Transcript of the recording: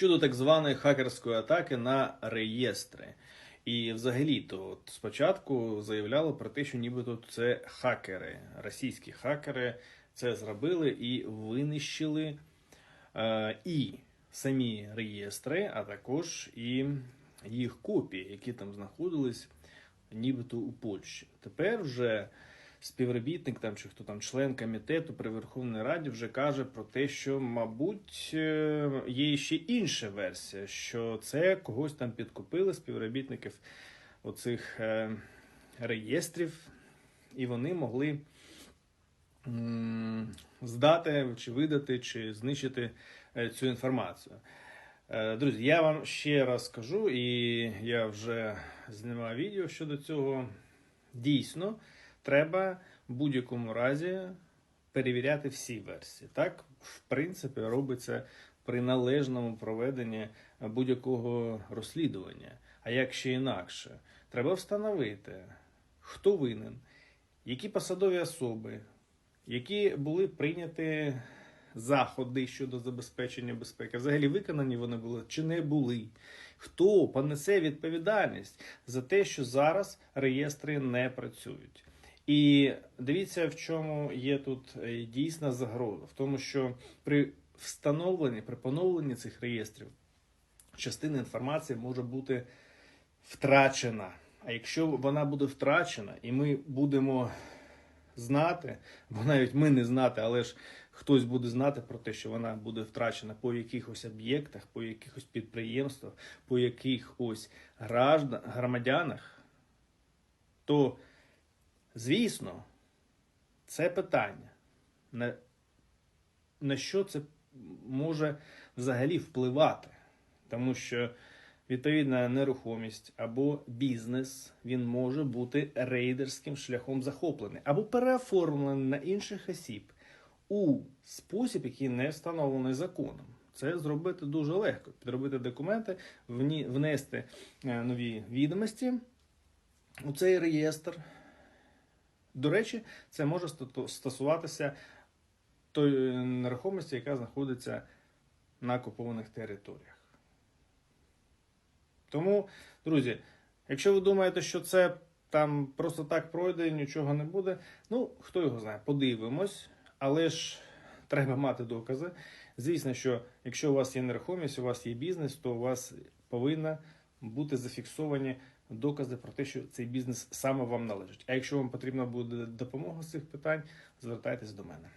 щодо так званої хакерської атаки на реєстри. І взагалі, то от спочатку заявляли про те, що нібито це хакери, російські хакери це зробили і винищили е, і самі реєстри, а також і їх копії, які там знаходились нібито у Польщі. Тепер вже співробітник там чи хто там член комітету при Верховній Раді вже каже про те, що, мабуть, е, є ще інша версія, що це когось там підкупили співробітників оцих е, реєстрів, і вони могли здати чи видати, чи знищити е, цю інформацію. Друзі, я вам ще раз скажу, і я вже знімав відео щодо цього. Дійсно, треба в будь-якому разі перевіряти всі версії. Так, в принципі, робиться при належному проведенні будь-якого розслідування. А як ще інакше, треба встановити, хто винен, які посадові особи, які були прийняті заходи щодо забезпечення безпеки. Взагалі виконані вони були чи не були. Хто понесе відповідальність за те, що зараз реєстри не працюють? І дивіться, в чому є тут е, дійсна загроза, в тому, що при встановленні, при поновленні цих реєстрів частина інформації може бути втрачена. А якщо вона буде втрачена, і ми будемо знати, бо навіть ми не знати, але ж хтось буде знати про те, що вона буде втрачена по якихось об'єктах, по якихось підприємствах, по якихось граждан, громадянах, то, звісно, це питання. На, на що це може взагалі впливати? Тому що відповідна нерухомість або бізнес він може бути рейдерським шляхом захоплений або переоформлений на інших осіб у спосіб, який не встановлений законом. Це зробити дуже легко. Підробити документи, внести е, нові відомості у цей реєстр. До речі, це може стосуватися тої нерухомості, яка знаходиться на окупованих територіях. Тому, друзі, якщо ви думаєте, що це там просто так пройде і нічого не буде, ну хто його знає, подивимось, але ж треба мати докази. Звісно, що якщо у вас є нерухомість, у вас є бізнес, то у вас повинна бути зафіксовані докази про те, що цей бізнес саме вам належить. А якщо вам потрібна буде допомога з цих питань, звертайтесь до мене.